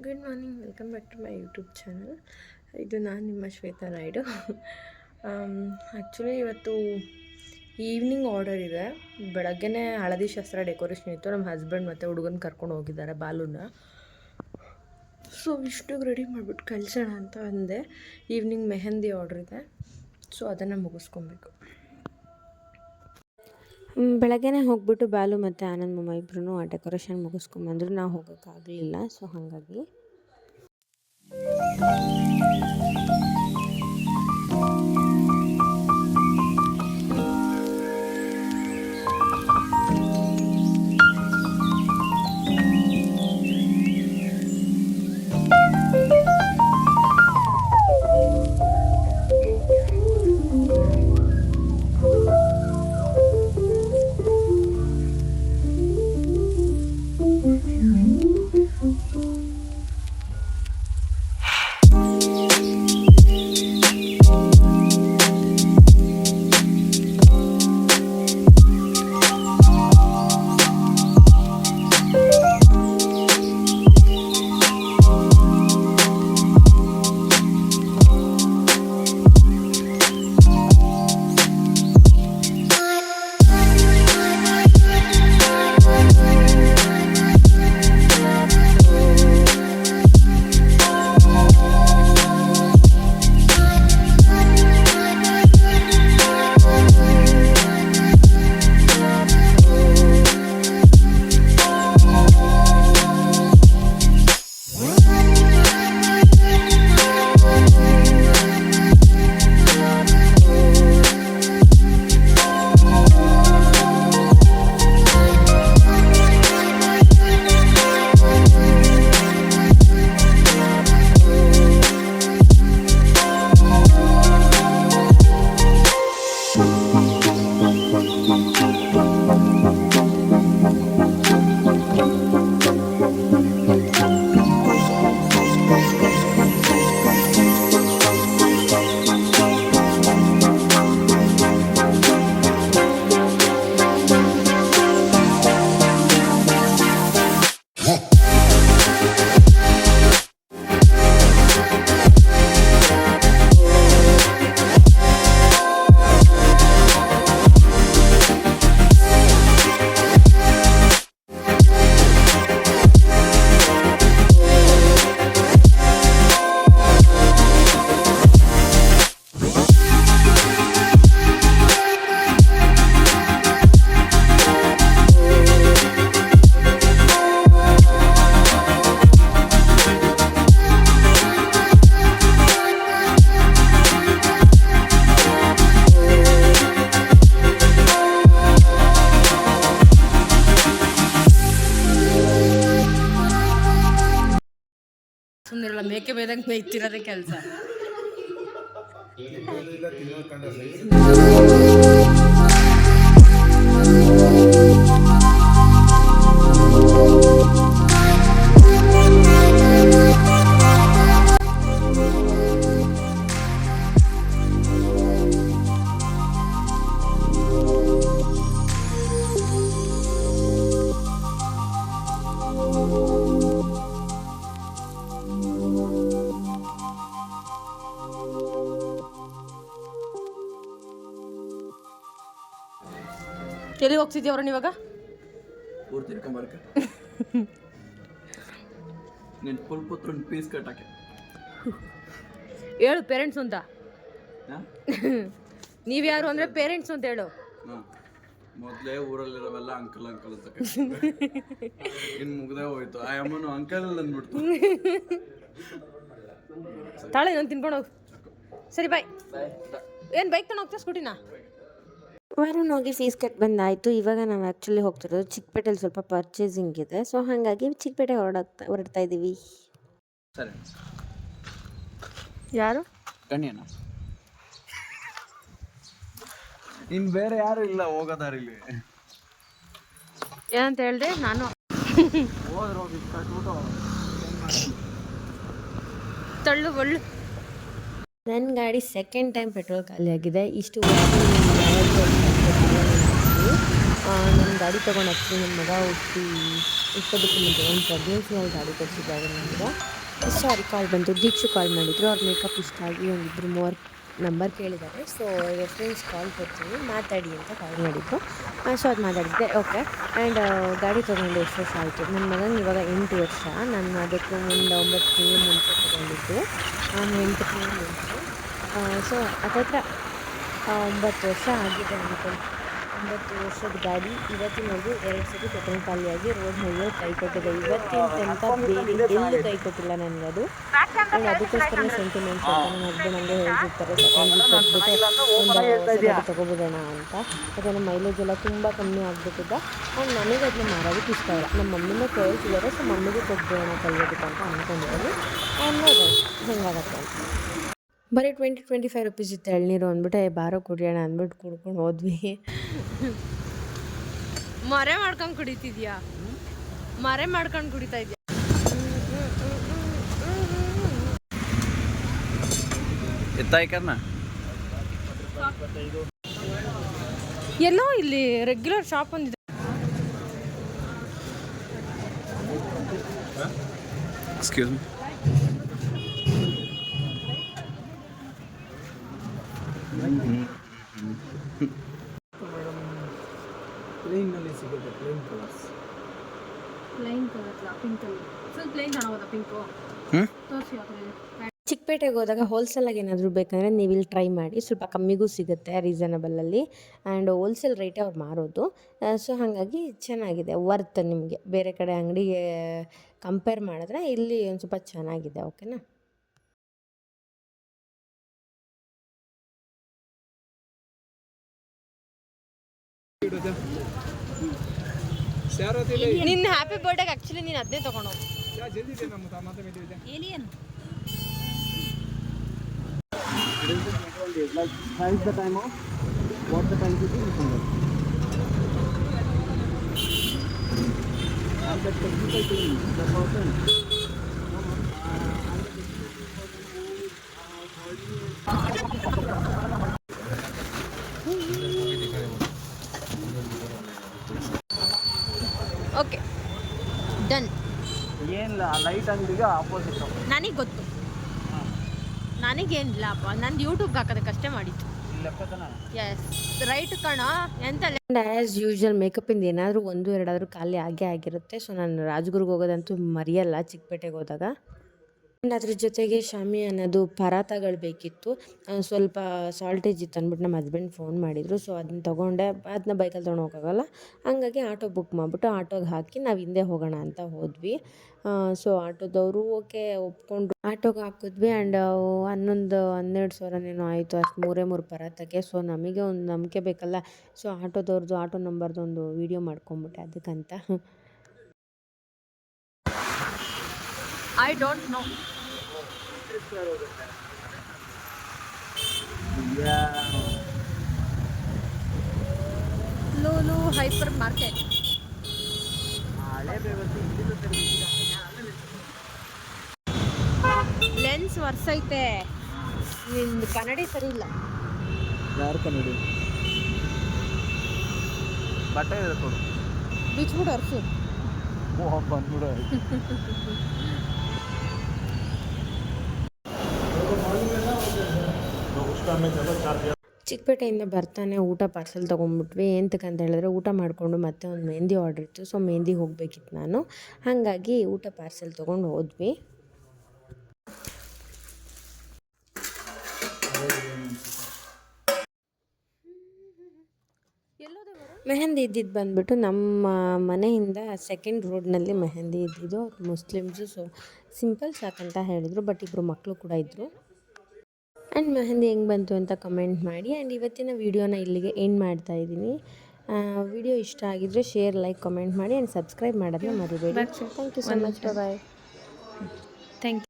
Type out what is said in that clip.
Good morning welcome back to my YouTube channel ಇದು ನಾನು ನಿಮ್ಮ ಶ್ವೇತಾ ನಾಯ್ಡು. ಆ್ಯಕ್ಚುಲಿ ಇವತ್ತು ಈವ್ನಿಂಗ್ ಆರ್ಡರ್ ಇದೆ. ಬೆಳಗ್ಗೆನೇ ಹಳದಿ ಶಾಸ್ತ್ರ ಡೆಕೋರೇಷನ್ ಇತ್ತು. ನಮ್ಮ ಹಸ್ಬೆಂಡ್ ಮತ್ತು ಹುಡುಗನ ಕರ್ಕೊಂಡು ಹೋಗಿದ್ದಾರೆ ಬಾಲೂನ. ಸೊ ಇಷ್ಟು ರೆಡಿ ಮಾಡಿಬಿಟ್ಟು ಕಳ್ಸೋಣ ಅಂತ ಅಂದೆ. ಈವ್ನಿಂಗ್ ಮೆಹಂದಿ ಆರ್ಡ್ರ್ ಇದೆ. ಸೊ ಅದನ್ನು ಮುಗಿಸ್ಕೊಬೇಕು. ಬೆಳಗ್ಗೆನೇ ಹೋಗ್ಬಿಟ್ಟು ಬಾಲು ಮತ್ತು ಆನಂದ್ ಮಮ್ಮ ಇಬ್ಬರೂ ಆ ಡೆಕೋರೇಷನ್ ಮುಗಿಸ್ಕೊಂಬಂದ್ರು. ನಾವು ಹೋಗೋಕ್ಕಾಗಲಿಲ್ಲ ಸೊ ಹಾಗಾಗಿ. ಸುಮ್ಮನಿರಲ್ಲ ಮೇಕೆ ಮೇದಂಗೆ ಮೇಯ್ತಿರೋದೇ ಕೆಲಸ. ಎಲ್ಲಿ ಹೋಗ್ತಿದ್ಯವ್ರನ್ನ ಇವಾಗ? ಪೂರ್ತಿ ಇಟ್ಕೊಂಬರ್ಕ ನಿನ್ನ ಫುಲ್ ಪುತ್ರ ಪೀಸ್ ಕಟ್ಟಾಕೆ ಹೇಳು ಪೇರೆಂಟ್ಸ್ ಅಂತ? ನೀವ್ಯಾರು ಅಂದರೆ ಪೇರೆಂಟ್ಸ್ ಅಂತ ಹೇಳು. ಮೊದಲೇ ಊರಲ್ಲಿರೋವೆಲ್ಲ ಅಂಕಲ್ ಅಂಕಲ್ ಅಂತ ಇನ್ ಮುಗ್ದೇ ಹೋಯ್ತು. ಆ ಅಮ್ಮನು ಅಂಕಲ್ ಅಂದ್ಬಿಡ್ತು. ತಾಳೆ ನಾನು ತಿನ್ಕೊಂಡು ಹೋಗ್. ಸರಿ ಬಾಯ್ ಏನು ಬೈಕ್ ತಗೊಂಡು ಹೋಗ್ತಾ ಸ್ಕೂಟಿನಾ ವರುಣ್ ಹೋಗಿ ಫೀಸ್ ಕಟ್ ಬಂದಾಯಿತು ಇವಾಗ ನಾವು ಆ್ಯಕ್ಚುಲಿ ಹೋಗ್ತಿರೋದು ಚಿಕ್ಕಪೇಟೆಲಿ ಸ್ವಲ್ಪ ಪರ್ಚೇಸಿಂಗ್ ಇದೆ. ಸೊ ಹಾಗಾಗಿ ಚಿಕ್ಕಪೇಟೆ ಹೊರಡಾಗ್ತಾ ಹೊರಡ್ತಾ ಇದ್ದೀವಿ ಸರಿ. ಯಾರು? ಗಣ್ಯನ. ಇನ್ ಬೇರೆ ಯಾರು ಇಲ್ಲ ಹೋಗೋದಾರಿಲಿ ಏನಂತ ಹೇಳಿದೆ? ನಾನು. ಹೋದ್ರೆ ಹೋಗಿ ಕಟ್ಬಿಟ್ಟು. ತಳ್ಳು ಒಳ್ಳು. ನನ್ನ ಗಾಡಿ ಸೆಕೆಂಡ್ ಟೈಮ್ ಪೆಟ್ರೋಲ್ ಖಾಲಿಯಾಗಿದೆ. ಇಷ್ಟು ನನ್ನ ಗಾಡಿ ತೊಗೊಂಡು ಹಚ್ಚಿ ನನ್ನ ಮಗ ಹುಟ್ಟಿ ಇಷ್ಟೋದಕ್ಕೆ ಮುಂಚೆ ಒಂದು ಪ್ರೆಗ್ನೆನ್ಸಿನಲ್ಲಿ ಗಾಡಿ ಕೊಡಿಸಿದ್ದಾರೆ ನನಗೆ ಸಾರಿ ಕಾಲ್ ಬಂತು. ದೀಕ್ಷು ಕಾಲ್ ಮಾಡಿದ್ರು. ಅವ್ರ ಮೇಕಪ್ ಇಷ್ಟ ಆಗಿ ಒಂದಿಬ್ಬರು ಮೂವರು ನಂಬರ್ ಕೇಳಿದ್ದಾರೆ. ಸೊ ರೆಫರೆನ್ಸ್ ಕಾಲ್ ಕೊಡ್ತೀನಿ. ಮಾತಾಡಿ ಅಂತ ಕಾಲ್ ಮಾಡಿದ್ದು. ಸೊ ಅದು ಮಾತಾಡಿದ್ದೆ. ಓಕೆ ಆ್ಯಂಡ್ ಗಾಡಿ ತೊಗೊಂಡು ಎಷ್ಟು ವರ್ಷ ಆಯಿತು? ನನ್ನ ಮಗನ ಇವಾಗ ಎಂಟು ವರ್ಷ. ನಾನು ಅದಕ್ಕೆ ಒಂದು ಒಂಬತ್ತು ತಿಂಗಳು ಮುಂಚೆ ತೊಗೊಂಡಿದ್ದು. ನಾನು ಎಂಟು ತಿಂಗಳು ಮುಂಚೆ. ಸೊ ಅದತ್ರ ಒಂಬತ್ತು ವರ್ಷ ಆಗಿದೆ ಅನ್ಕೊಂಡು ಒಂಬತ್ತು ವರ್ಷದ ಗಾಡಿ ಇವತ್ತಿನವರೆಗೂ ಎರಡು ಸರಿ ಪೆಟ್ರೋಲ್ ಖಾಲಿಯಾಗಿ ರೋಡ್ ಮೇಲೆ ಕೈ ಕೊಟ್ಟಿದೆ. ಇವತ್ತಿನ ತನಕ ಬೇರೆ ಎಲ್ಲೂ ಕೈ ಕೊಟ್ಟಿಲ್ಲ ನನಗೆ ಅದು. ಆ್ಯಂಡ್ ಅದಕ್ಕೋಸ್ಕರ ಸೆಂಟಿಮೆಂಟ್ ನನ್ನ ಹಸ್ಬೆಂಡ್ ಹಂಗೆ ಹೇಳ್ತಿರ್ತಾರೆ. ಸೆಕೆಂಡ್ ವೀಕ್ ತೊಗೊಬೋದೋಣ ಅಂತ. ಅದನ್ನು ಮೈಲೇಜ್ ಎಲ್ಲ ತುಂಬ ಕಮ್ಮಿ ಆಗಿಬಿಟ್ಟಿದೆ. ಆ್ಯಂಡ್ ನನಗೆ ಅದನ್ನ ಮಾರೋದಕ್ಕೆ ಇಷ್ಟ ಇಲ್ಲ. ನಮ್ಮ ಮಮ್ಮಿನೇ ಕೇಳ್ತಿದ್ದಾರೆ ಸೊ ಮಮ್ಮಿಗೆ ಕೊಟ್ಬಿಡೋಣ ಕಲಿಯೋದಕ್ಕೆ ಅಂತ ಅಂದ್ಕೊಂಡಿದ್ದೀನಿ ಆ್ಯಂಡ್ ನೋಡೋಣ ಹೆಂಗಾಗತ್ತೆ ಅಂತ. ಬರೀ ಟ್ವೆಂಟಿ ಟ್ವೆಂಟಿ ಫೈವ್ ರುಪೀಸ್ ಇತ್ತು ಎಳ್ನೀರು ಅಂದ್ಬಿಟ್ಟು ಏ ಬಾರೋ ಕುಡಿಯೋಣ ಅಂದ್ಬಿಟ್ಟು ಕುಡ್ಕೊಂಡು ಹೋದ್ವಿ. ಮರೆ ಮಾಡ್ಕೊಂಡು ಕುಡಿತಿದ್ಯಾ? ಮರೆ ಮಾಡ್ಕೊಂಡು ಕುಡಿತಾ ಇದೆಯಾ? ಎಲ್ಲೋ ಇಲ್ಲಿ ರೆಗ್ಯುಲರ್ ಶಾಪ್ ಒಂದಿದೆ. ಎಕ್ಸ್ಕ್ಯೂಸ್ ಮಿ ಪ್ಲೇನ್ನಲ್ಲಿ ಸಿಗುತ್ತೆ plain colours plain colour pink ಅಲ್ಲಿ. ಫುಲ್ ಪ್ಲೈನ್ ಚೆನ್ನಾಗೋದ ಪಿಂಕು ಹ್ಞೂ ತೋರಿಸಿ ಆ ಕಡೆ ಚಿಕ್ಕಪೇಟೆಗೆ ಹೋದಾಗ ಹೋಲ್ಸೇಲಾಗಿ ಏನಾದರೂ ಬೇಕಂದರೆ ನೀವು ಇಲ್ಲಿ ಟ್ರೈ ಮಾಡಿ. ಸ್ವಲ್ಪ ಕಮ್ಮಿಗೂ ಸಿಗುತ್ತೆ ರೀಸನಬಲಲ್ಲಿ ಆ್ಯಂಡ್ ಹೋಲ್ಸೇಲ್ ರೇಟೇ ಅವ್ರು ಮಾರೋದು. ಸೊ ಹಾಗಾಗಿ ಚೆನ್ನಾಗಿದೆ. ವರ್ತ್ ನಿಮಗೆ. ಬೇರೆ ಕಡೆ ಅಂಗಡಿಗೆ ಕಂಪೇರ್ ಮಾಡಿದ್ರೆ ಇಲ್ಲಿ ಒಂದು ಸ್ವಲ್ಪ ಚೆನ್ನಾಗಿದೆ ಓಕೆನಾ ಹ್ಯಾಪಿ ಬರ್ಡೇಗೆ ಆ್ಯಕ್ಚುಲಿ ನೀನು ಅದೇ ತಗೊಂಡು alien Like, how. Okay done ಏನಿಲ್ಲ ಲೈಟ್ ಅಂಗಡಿಗೆ ಆಪೋಸಿಟ್ ನನಗೆ ಗೊತ್ತು. ನನಗೇನಿಲ್ಲಪ್ಪ ನಂದು ಯೂಟ್ಯೂಬ್ಗೆ ಹಾಕೋದಕ್ಕಷ್ಟೇ ಮಾಡಿದ್ದು. ಲೆಕ್ಕತನ ಎಸ್ ರೈಟ್ ಕಣ? ಎಂತ ಆ್ಯಸ್ ಯೂಶ್ವಲ್ ಮೇಕಪ್ಪಿಂದ ಏನಾದರೂ ಒಂದು ಎರಡಾದರೂ ಖಾಲಿ ಆಗೇ ಆಗಿರುತ್ತೆ. ಸೊ ನಾನು ರಾಜಗುರ್ಗೆ ಹೋಗೋದಂತೂ ಮರೆಯಲ್ಲ ಚಿಕ್ಕಪೇಟೆಗೆ ಹೋದಾಗ. ಆ್ಯಂಡ್ ಅದ್ರ ಜೊತೆಗೆ ಶಾಮಿ ಅನ್ನೋದು ಪರಾತಗಳು ಬೇಕಿತ್ತು. ಸ್ವಲ್ಪ ಸಾಲ್ಟೇಜ್ ಇತ್ತು ಅಂದ್ಬಿಟ್ಟು ನಮ್ಮ ಹಸ್ಬೆಂಡ್ ಫೋನ್ ಮಾಡಿದರು. ಸೊ ಅದನ್ನ ತೊಗೊಂಡೆ. ಅದನ್ನ ಬೈಕಲ್ಲಿ ತೊಗೊಂಡು ಹೋಗೋಕ್ಕಲ್ಲ ಹಂಗಾಗಿ ಆಟೋ ಬುಕ್ ಮಾಡಿಬಿಟ್ಟು ಆಟೋಗೆ ಹಾಕಿ ನಾವು ಹಿಂದೆ ಹೋಗೋಣ ಅಂತ ಹೋದ್ವಿ. So ಆಟೋದವರು okay ಒಪ್ಕೊಂಡ್ರು. ಆಟೋಗೆ ಹಾಕಿದ್ವಿ ಆ್ಯಂಡ್ ಹನ್ನೊಂದು, ಹನ್ನೆರಡು ಸಾವಿರನೇನೋ ಆಯಿತು. ಅಷ್ಟು ಮೂರೇ ಮೂರು ಪರಾತಕ್ಕೆ. ಸೊ ನಮಗೆ ಒಂದು ನಂಬಿಕೆ ಬೇಕಲ್ಲ. ಸೊ ಆಟೋದವ್ರದ್ದು ಆಟೋ ನಂಬರ್ದು ಒಂದು ವೀಡಿಯೋ ಮಾಡ್ಕೊಂಬಿಟ್ಟೆ ಅದಕ್ಕಂತ. I don't know Lulu hypermarket. ಹಳೆ ವ್ಯವಸ್ಥೆ. ಲೆನ್ಸ್ ವರ್ಸೈತೆ ನಿಂದು ಕನ್ನಡಿ ಸರಿ ಇಲ್ಲ. ಯಾರು ಕನ್ನಡಿ? ಬಟ್ಟೆ ಕೊಡು ಬಿಚ್ಬಿಟ್ಟು ವರ್ಸು ಓ ಬಂದ್ಬಿಡು. ಚಿಕ್ಕಪೇಟೆಯಿಂದ ಬರ್ತಾನೆ ಊಟ ಪಾರ್ಸೆಲ್ ತೊಗೊಂಡ್ಬಿಟ್ವಿ. ಎಂತಕ್ಕೆ ಅಂತ ಹೇಳಿದ್ರೆ ಊಟ ಮಾಡಿಕೊಂಡು ಮತ್ತೆ ಒಂದು ಮೆಹಂದಿ ಆರ್ಡರ್ ಇತ್ತು. ಸೊ ಮೆಹಂದಿ ಹೋಗಬೇಕಿತ್ತು ನಾನು. ಹಾಗಾಗಿ ಊಟ ಪಾರ್ಸೆಲ್ ತೊಗೊಂಡು ಹೋದ್ವಿ. ಮೆಹಂದಿ ಇದ್ದಿದ್ದು ಬಂದ್ಬಿಟ್ಟು ನಮ್ಮ ಮನೆಯಿಂದ ಸೆಕೆಂಡ್ ರೋಡ್ನಲ್ಲಿ ಮೆಹಂದಿ ಇದ್ದಿದ್ದು. ಮುಸ್ಲಿಮ್ಸು ಸೊ ಸಿಂಪಲ್ ಸಾಕಂತ ಹೇಳಿದರು ಬಟ್ ಇಬ್ಬರು ಮಕ್ಕಳು ಕೂಡ ಇದ್ದರು ಆ್ಯಂಡ್ ಮೆಹಂದಿ ಹೆಂಗೆ ಬಂತು ಅಂತ ಕಮೆಂಟ್ ಮಾಡಿ ಆ್ಯಂಡ್ ಇವತ್ತಿನ ವೀಡಿಯೋನ ಇಲ್ಲಿಗೆ ಎಂಡ್ ಮಾಡ್ತಾ ಇದ್ದೀನಿ. ವಿಡಿಯೋ ಇಷ್ಟ ಆಗಿದ್ರೆ ಶೇರ್ ಲೈಕ್ ಕಮೆಂಟ್ ಮಾಡಿ ಆ್ಯಂಡ್ ಸಬ್ಸ್ಕ್ರೈಬ್ ಮಾಡೋದನ್ನ ಮರಿಬೇಡಿ. Thank you so much bye thank you